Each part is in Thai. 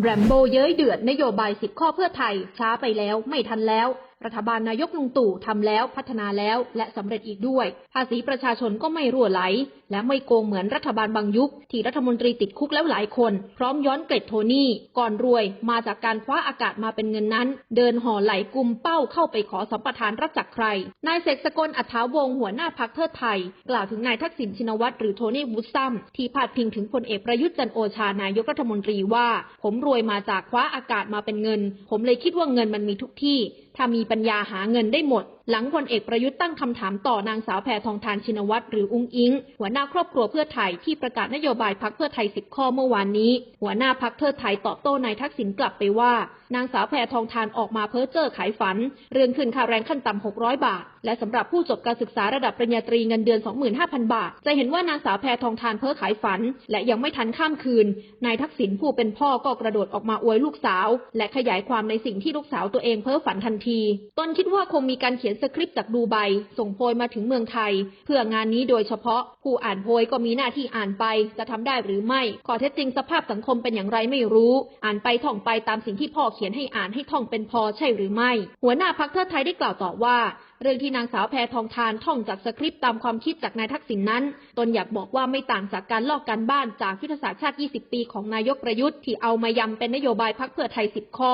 แรมโบเย้ยเดือดนโยบายสิบข้อเพื่อไทยช้าไปแล้วไม่ทันแล้ว รัฐบาลนายกลุงตู่ทำแล้วพัฒนาแล้วและสำเร็จอีกด้วย ภาษีประชาชนก็ไม่รั่วไหล และไม่โกงเหมือนรัฐบาลบางยุค ที่รัฐมนตรีติดคุกแล้วหลายคน พร้อมย้อนเกร็ดโทนี่ ก่อนรวยมาจากการคว้าอากาศมาเป็นเงินนั้น เดินห่อไหลกุมเป้าเข้าไปขอสัมปทานรับจากใคร นายเสกสกลอัฐาวงหัวหน้าพักเทิดไทย กล่าวถึงนายทักษิณชินวัตรหรือโทนี่วูดซัมที่พาดพิงถึงพลเอกประยุทธ์จันโอชานายกรัฐมนตรีว่า ผมรวยมาจากคว้าอากาศมาเป็นเงิน ผมเลยคิดว่าเงินมันมีทุกที่ ถ้ามีปัญญาหาเงินได้หมด หลังพลเอกประยุทธ์ตั้งคำถามต่อนางสาวแพทองทานชินวัตรหรืออุ้งอิง หัวหน้าครอบครัวเพื่อไทยที่ประกาศนโยบายพักเพื่อไทยสิบข้อเมื่อวานนี้ หัวหน้าพักเพื่อไทยตอบโต้นายทักษิณกลับไปว่า นางสาวแพทองทานออกมาเพ้อเจ้อขายฝัน เรื่องขึ้นค่าแรงขั้นต่ำ600 บาท และสำหรับผู้จบการศึกษาระดับปริญญาตรีเงินเดือน 25,000 บาท จะเห็นว่านางสาวแพทองทานเพ้อขายฝัน และยังไม่ทันข้ามคืน นายทักษิณผู้เป็นพ่อก็กระโดดออกมาอวยลูกสาว และขยายความในสิ่งที่ลูกสาวตัวเองเพ้อฝันทันที ตนคิดว่าคงมีการเขียนสคริปต์จากดูไบส่งโพยมาถึงเมืองไทย เพื่องานนี้โดยเฉพาะ ผู้อ่านโพยก็มีหน้าที่อ่านไป จะทำได้หรือไม่ข้อเท็จจริงสภาพสังคมเป็นอย่างไรไม่รู้ อ่านไปท่องไปตามสิ่งที่พ่อเขียนให้อ่านให้ท่องเป็นพอใช่หรือไม่ หัวหน้าพักเพื่อไทยได้กล่าวต่อว่าเรื่องที่นางสาวแพทองทานท่องจากสคริปต์ตามความคิดจากนายทักษิณนนั้น ตนอยากบอกว่าไม่ต่างจากการลอกการบ้านจากยุทธศาสตร์ชาติ 20 ปีของนายกประยุทธ์ที่เอามายำเป็นนโยบายพักเพื่อไทย 10 ข้อ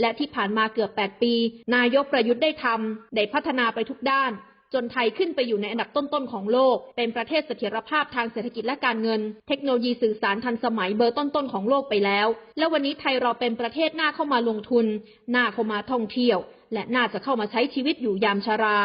และที่ผ่านมาเกือบ 8 ปี นายกประยุทธ์ได้ทำได้พัฒนาไปทุกด้านจนไทยขึ้นไปอยู่ในอันดับต้นๆของโลก เป็นประเทศเสถียรภาพทางเศรษฐกิจและการเงิน เทคโนโลยีสื่อสารทันสมัยเบอร์ต้นๆของโลกไปแล้ว และวันนี้ไทยเราเป็นประเทศหน้าเข้ามาลงทุน หน้าเข้ามาท่องเที่ยว และน่าจะเข้ามาใช้ชีวิตอยู่ยามชารา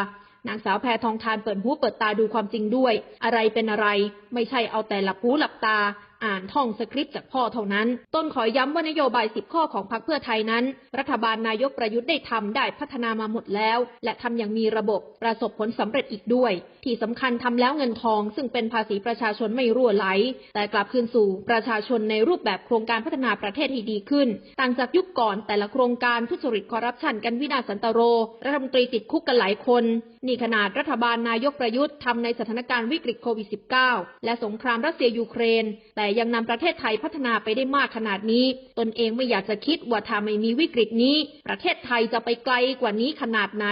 นางสาวแพทองทานเปิดหูเปิดตาดูความจริงด้วย อะไรเป็นอะไร ไม่ใช่เอาแต่หลับหูหลับตาอ่านท่องสคริปต์จากพ่อเท่านั้น ต้นขอย้ำว่านโยบายสิบข้อของพรรคเพื่อไทยนั้น รัฐบาลนายกประยุทธ์ได้ทำได้พัฒนามาหมดแล้ว และทำอย่างมีระบบประสบผลสำเร็จอีกด้วย ที่สำคัญทำแล้วเงินทอง ซึ่งเป็นภาษีประชาชนไม่รั่วไหล แต่กลับคืนสู่ประชาชนในรูปแบบโครงการพัฒนาประเทศให้ดีขึ้น ต่างจากยุคก่อนแต่ละโครงการทุจริตคอร์รัปชันกันวินาศสันตโร รัฐมนตรีติดคุกกันหลายคน นี่ขนาดรัฐบาลนายกประยุทธ์ทำในสถานการณ์วิกฤตโควิด -19 และสงครามรัสเซียยูเครน แต่ยังนำประเทศไทยพัฒนาไปได้มากขนาดนี้ ตนเองไม่อยากจะคิดว่าถ้าไม่มีวิกฤตนี้ ประเทศไทยจะไปไกลกว่านี้ขนาดไหน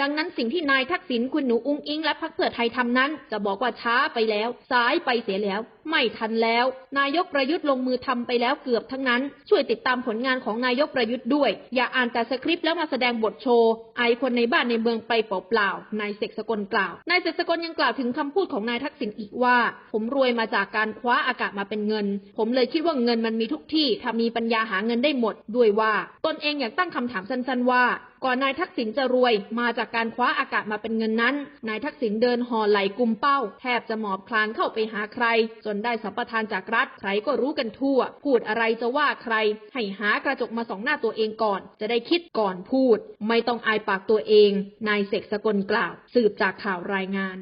ดังนั้นสิ่งที่นายทักษิณคุณหนูอุ้งอิงและพรรคเพื่อไทยทำนั้น จะบอกว่าช้าไปแล้วสายไปเสียแล้วไม่ทันแล้ว นายกประยุทธ์ลงมือทำไปแล้วเกือบทั้งนั้น ช่วยติดตามผลงานของนายกประยุทธ์ด้วย อย่าอ่านแต่สคริปต์แล้วมาแสดงบทโชว์ไอคนในบ้านในเมืองไปเปล่าๆนายเสกสกลกล่าวนายเสกสกลยังกล่าวถึงคำพูดของนายทักษิณอีกว่า ผมรวยมาจากการคว้าอากาศมาเป็นเงิน ผมเลยคิดว่าเงินมันมีทุกที่ถ้ามีปัญญาหาเงินได้หมดด้วยว่า ตนเองอยากตั้งคำถามสั้น ๆ ว่า ก่อนนายทักษิณจะรวยมาจากการคว้าอากาศมาเป็นเงินนั้น นายทักษิณเดินห่อไหลกุมเป้า แทบจะหมอบคลานเข้าไปหาใคร จนได้สัมปทานจากรัฐ ใครก็รู้กันทั่ว พูดอะไรจะว่าใคร ให้หากระจกมาส่องหน้าตัวเองก่อน จะได้คิดก่อนพูด ไม่ต้องอายปากตัวเอง นายเสกสกลกล่าว สืบจากข่าวรายงาน